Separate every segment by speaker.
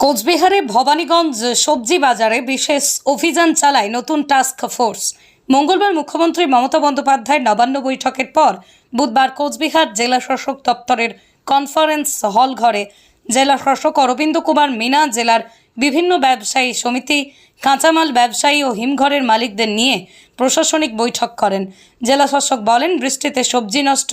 Speaker 1: কোচবিহারে ভবানীগঞ্জ সবজি বাজারে বিশেষ অভিযান চালায় নতুন টাস্ক ফোর্স মঙ্গলবার মুখ্যমন্ত্রী মমতা বন্দ্যোপাধ্যায়ের নবান্ন বৈঠকের পর বুধবার কোচবিহার জেলা শাসক দপ্তরের কনফারেন্স হল ঘরে। জেলা শাসক অরবিন্দ কুমার মিনা জেলার বিভিন্ন ব্যবসায়ী সমিতি, কাঁচামাল ব্যবসায়ী ও হিমঘরের মালিকদের নিয়ে প্রশাসনিক বৈঠক করেন। জেলাশাসক বলেন, বৃষ্টিতে সবজি নষ্ট,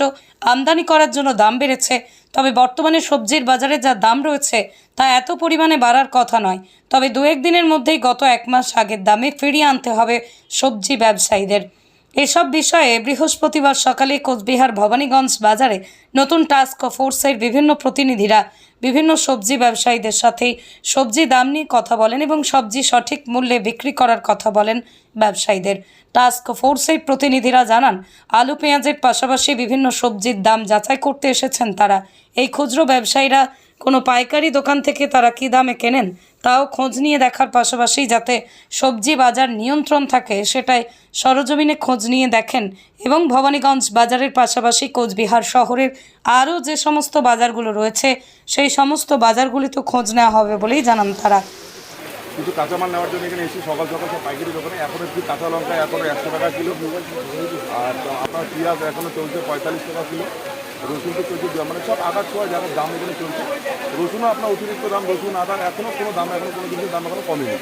Speaker 1: আমদানি করার জন্য দাম বেড়েছে, তবে বর্তমানে সবজির বাজারে যা দাম রয়েছে তা এত পরিমাণে বাড়ার কথা নয়। তবে দু একদিনের মধ্যেই গত এক মাস আগের দামে ফিরিয়ে আনতে হবে সবজি ব্যবসায়ীদের। এসব বিষয়ে বৃহস্পতিবার সকালে কোচবিহার ভবানীগঞ্জ বাজারে নতুন টাস্ক ফোর্সের বিভিন্ন প্রতিনিধিরা বিভিন্ন সবজি ব্যবসায়ীদের সাথে সবজি দাম নিয়ে কথা বলেন এবং সবজি সঠিক মূল্যে বিক্রি করার কথা বলেন ব্যবসায়ীদের। টাস্ক ফোর্সের প্রতিনিধিরা জানান, আলু, পেঁয়াজের পাশাপাশি বিভিন্ন সবজির দাম যাচাই করতে এসেছেন তারা। এই খুচরো ব্যবসায়ীরা কোনো পাইকারি দোকান থেকে তারা কী দামে কেনেন, তাও খোঁজ নিয়ে দেখার পাশাপাশি যাতে সবজি বাজার নিয়ন্ত্রণ থাকে সেটাই সরজমিনে খোঁজ নিয়ে দেখেন এবং ভবানীগঞ্জ বাজারের পাশাপাশি কোচবিহার শহরের আরও যে সমস্ত বাজারগুলো রয়েছে, সেই সমস্ত বাজারগুলিতে খোঁজ নেওয়া হবে বলেই জানান তারা।
Speaker 2: কিছু কাঁচামাল নেওয়ার জন্য এখানে এসেছি সকাল সকাল সব পাইকারি দোকানে একটু কাঁচা লঙ্কা একশো টাকা কিলো। আর আপনার চলছে পঁয়তাল্লিশ টাকা কিলো। রসুন তো চলছে মানে সব আদার ছোঁয়া যারা দাম এখানে চলছে। রসুনও আপনার অতিরিক্ত দাম রসুন আদার এখনও কোনো দাম এখনও কোনো কিছুর দাম এখনও কমেনি।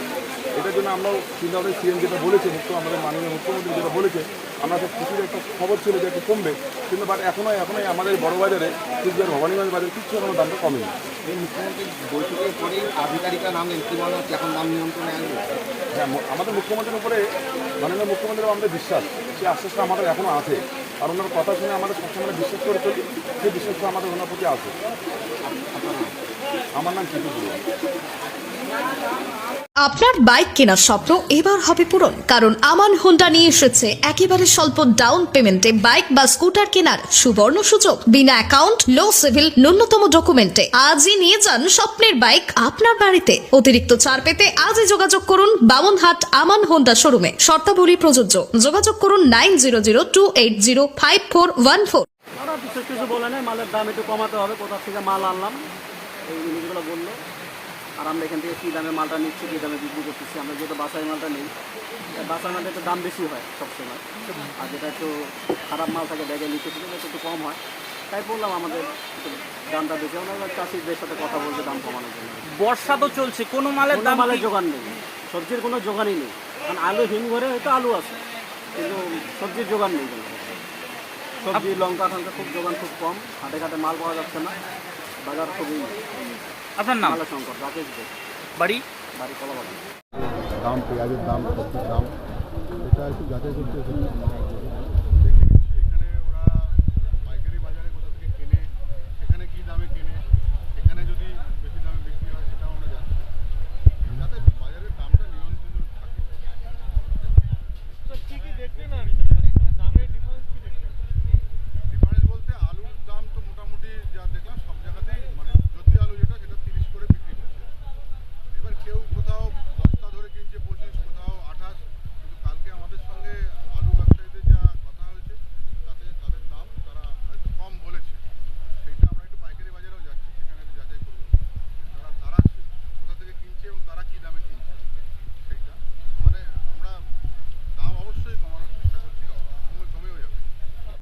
Speaker 2: এটার জন্য আমরা চিন্তা ভাবনা সিএম যেটা বলেছে মুখ্য আমাদের মাননীয় মুখ্যমন্ত্রী যেটা বলেছে আমরা সব কিছুর একটা খবর ছিল যে একটু কমবে কিন্তু বাট এখনও এখনই আমাদের বড় বাজারে কুচবিহার ভবানীগঞ্জ বাজারে কিছু এখনও দামটা কমেনি।
Speaker 3: এই মুখ্যমন্ত্রী বৈঠকের পরেই আধিকারিকরা নামলেন কি মনে হচ্ছে এখন দাম নিয়ন্ত্রণে আসবে।
Speaker 2: হ্যাঁ আমাদের মুখ্যমন্ত্রীর উপরে মাননীয় মুখ্যমন্ত্রীর আমাদের বিশ্বাস সেই আশ্বাসটা আমাদের এখনও আছে। আর ওনার কথা শুনে আমাদের সবসময় বিশ্বাস করে চলি সেই বিশ্বাসটা আমাদের ওনার প্রতি আছে। আমার নাম গুরু
Speaker 4: আপনার বাইক কেনার স্বপ্ন এবার হবে পূরণ, কারণ আমান হোন্ডা নিয়ে এসেছে একেবারে স্বল্প ডাউন পেমেন্টে বাইক বা স্কুটার কেনার সুবর্ণ সুযোগ। বিনা অ্যাকাউন্ট লো সিভিল ন্যূনতম ডকুমেন্টে আজই নিয়ে যান স্বপ্নের বাইক আপনার বাড়িতে। অতিরিক্ত ছাড় পেতে আজই যোগাযোগ করুন বামনহাট আমান হোন্ডা শোরুমে শর্তাবলী প্রযোজ্য। যোগাযোগ করুন nine zero zero two eight zero five four one four
Speaker 5: বিশেষ কিছু বলে নেই মালের দাম একটু কমাতে হবে কোথা থেকে মাল আনলাম। এই জিনিসগুলো বলল। আর আমরা এখান থেকে কী দামে মালটা নিচ্ছি কী দামে বিক্রি করতেছি আমরা যেহেতু বাসাই মালটা নেই বাসাই মালটা একটু দাম বেশি হয় সবসময়। আর যেটা একটু খারাপ মাল থাকে ব্যাগে নিতে সেটা একটু একটু কম হয়। তাই বললাম আমাদের দামটা বেশি আমরা চাষিদের সাথে কথা বলতে দাম কমানোর জন্য।
Speaker 6: বর্ষা তো চলছে কোনো মালের দাম
Speaker 5: মালের জোগান নেই। সবজির কোনো জোগানই নেই। কারণ আলু হিমঘরে হয়তো আলু আছে কিন্তু সবজির জোগান নেই সবজি লঙ্কা টঙ্কা খুব যোগান খুব কম। হাটে ঘাটে মাল পাওয়া যাচ্ছে না। বাজার খুবই
Speaker 6: আপনার নাম?
Speaker 5: শঙ্কর রাকেশ দে।
Speaker 6: বাড়ি?
Speaker 5: বাড়ি কলাবাগান
Speaker 7: দাম পেঁয়াজের দাম সবজির দাম এটা একটু যাচাই করতে